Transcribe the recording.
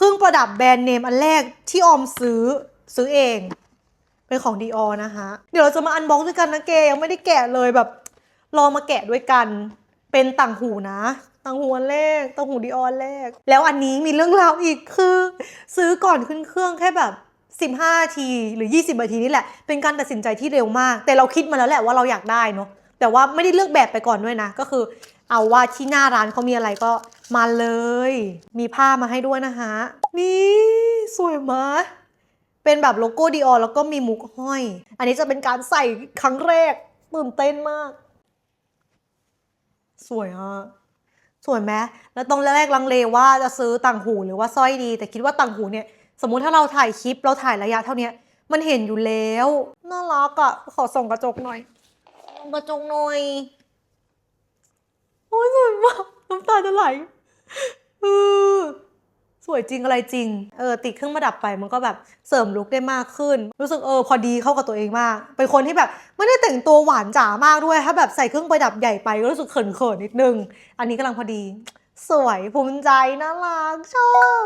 เครื่องประดับแบรนด์เนมอันแรกที่ออมซื้อซื้อเอง เป็นของดีออนะคะ เดี๋ยวเราจะมาอันบ็อกด้วยกันนะเกยังไม่ได้แกะเลยแบบ รอมาแกะด้วยกัน เป็นต่างหูนะ ต่างหูอันแรกต่างหูดีออนแรก แล้วอันนี้มีเรื่องราวอีกคือซื้อก่อนขึ้นเครื่องแค่แบบ15นาทีหรือ 20นาทีนี่แหละ เป็นการตัดสินใจที่เร็วมาก แต่เราคิดมาแล้วแหละว่าเราอยากได้เนาะแต่ว่าไม่ได้เลือกแบบไปก่อนด้วยนะ ก็คือ เอาว่าที่หน้าร้านเขามีอะไรก็ มาเลย มีผ้ามาให้ด้วยนะคะนี่สวยมากเป็นแบบโลโก้ดีออแล้วก็มีมุกห้อย อันนี้จะเป็นการใส่ครั้งแรกตื่นเต้นมาก สวยอะสวยไหมแล้วตรงแรกลังเลว่าจะซื้อต่างหูหรือว่าสร้อยดี แต่คิดว่าต่างหูเนี่ย สมมุติถ้าเราถ่ายคลิปเราถ่ายระยะเท่านี้มันเห็นอยู่แล้วน่ารักอะขอส่องกระจกหน่อยส่องกระจกหน่อยโอ้ยสวยมากน้ำตาจะไหล สวยจริงอะไรจริง เออติดเครื่องประดับไปมันก็แบบเสริมลุคได้มากขึ้น รู้สึกเออพอดีเข้ากับตัวเองมาก เป็นคนที่แบบไม่ได้แต่งตัวหวานจ๋ามากด้วย ถ้าแบบใส่เครื่องประดับใหญ่ไปก็รู้สึกเขินๆนิดนึง อันนี้กำลังพอดี สวยภูมิใจน่ารักชอบ